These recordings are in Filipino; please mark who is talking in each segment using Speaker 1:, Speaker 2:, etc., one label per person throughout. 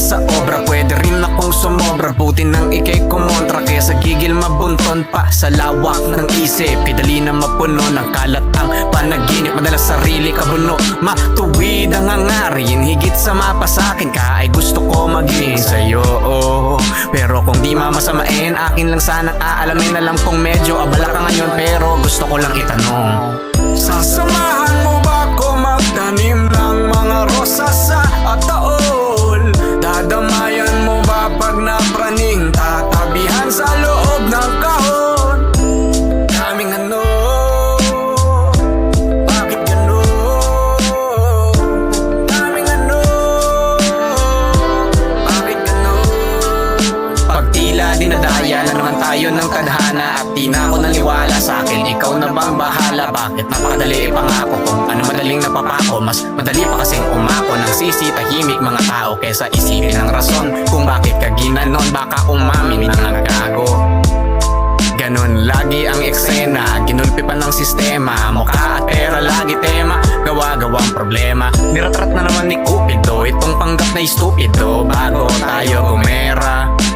Speaker 1: sa obra. Pwede rin akong sumobra. Buti nang ikay kumontra. Kesa gigil mabunton pa Sa lawak ng isip. Pidali na mapuno ng kalat ang panaginip. Madalas sarili kabuno Matuwid ang hangarin Higit sa mapa sa akin Ka ay gusto ko maging sa'yo. Oh. Pero kung di mamasamain Akin lang sana aalamin. Alam kong medyo abala ka ngayon Pero gusto ko lang itanong. Sasamahan mo ba ko magtanim ng mga rosas sa ato? Dinadaya na naman tayo ng tadhana At di na ako naniwala sa akin. Ikaw na bang bahala? Bakit napakadali ipangako Kung ano madaling napapako? Mas madali pa kasing umako Nang sisi tahimik mga tao Kesa isipin ang rason Kung bakit ka ginanon. Baka umamin na nagkago. Ganon lagi ang eksena. Ginulpi pa ng sistema. Mukha at pera lagi tema. Gawa-gawang problema. Niratrat na naman ni Cupido Itong panggap na stupido Bago tayo gumera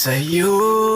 Speaker 1: mapasakin ka